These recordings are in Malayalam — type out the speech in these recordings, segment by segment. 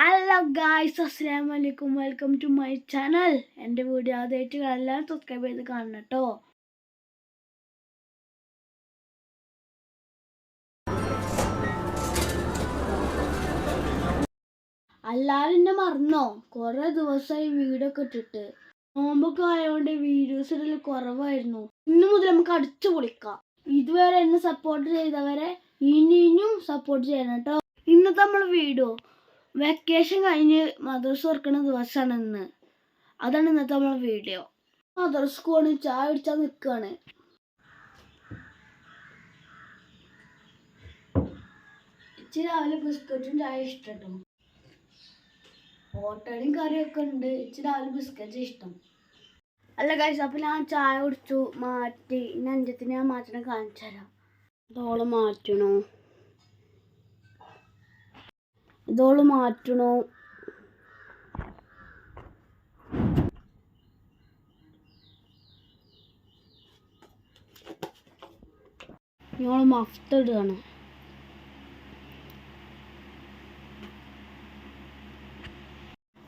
ഹലോ ഗായ്സ് അസ്സാം വലൈക്കും വെൽക്കം ടു മൈ ചാനൽ എന്റെ വീഡിയോ ആദ്യമായിട്ട് എല്ലാം സബ്സ്ക്രൈബ് ചെയ്ത് കാണണം കേട്ടോ. എല്ലാവരും എന്നെ മറന്നോ? കുറേ ദിവസമായി വീടൊക്കെ ഇട്ടിട്ട്. നോമ്പൊക്കെ ആയതുകൊണ്ട് വീഡിയോസ് ഇടൽ കുറവായിരുന്നു. ഇന്നു മുതൽ നമുക്ക് അടിച്ചു പൊളിക്കാം. ഇതുവരെ എന്നെ സപ്പോർട്ട് ചെയ്തവരെ ഇനിയും സപ്പോർട്ട് ചെയ്യണം കേട്ടോ. ഇന്നത്തെ നമ്മൾ വീഡിയോ വെക്കേഷൻ കഴിഞ്ഞ് മദർസ് തുറക്കുന്ന ദിവസമാണ് ഇന്ന്. അതാണ് ഇന്നത്തെ നമ്മളെ വീഡിയോ മദ്രസ പോണ് ചായ കുടിച്ചാൽ നിൽക്കുകയാണ് ഇച്ചിരി രാവിലെ ബിസ്ക്കറ്റും ചായ ഇഷ്ടട്ടോ. ഓട്ടടയും കറിയൊക്കെ ഉണ്ട്. ഇച്ചിരി രാവിലെ ബിസ്ക്കറ്റ് ഇഷ്ടം. അല്ല കഴിച്ചു അപ്പം ഞാൻ ചായ കുടിച്ചു മാറ്റി. ഇനി അഞ്ചത്തിന് ഞാൻ മാറ്റണം കാണിച്ചു തരാം. മാറ്റണോ? ഇതോൾ മാറ്റണോ? ഞങ്ങൾ മഫ്തിടുകയാണ്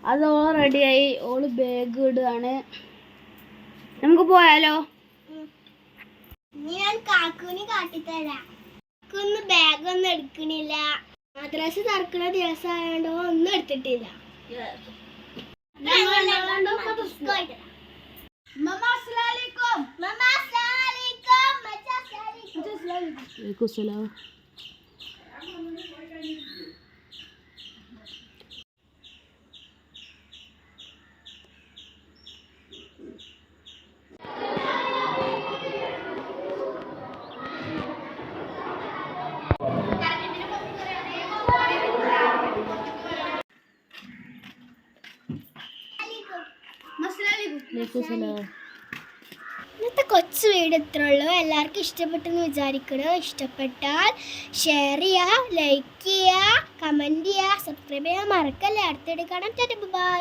അത് ഓൾ റെഡിയായി. ഓൾ ബാഗ് ഇടുകയാണ് നമുക്ക് പോയാലോ? ഞാൻ കാക്കുവിന് കാട്ടിത്തരാം. ബാഗ് ഒന്നും എടുക്കണില്ല. മദ്രാസ് തുറക്കണ ദിവസമായോണ്ട് ഒന്നും എടുത്തിട്ടില്ല. ഇന്നത്തെ കൊച്ചു വീട് ഇത്ര ഉള്ളൂ എല്ലാവർക്കും ഇഷ്ടപ്പെട്ടെന്ന് വിചാരിക്കണം ഇഷ്ടപ്പെട്ടാൽ ഷെയർ ചെയ്യുക ലൈക്ക് ചെയ്യുക കമന്റ് ചെയ്യുക സബ്സ്ക്രൈബ് ചെയ്യാൻ മറക്കല്ലേ. അടുത്തിടെ കാണാം. ബൈ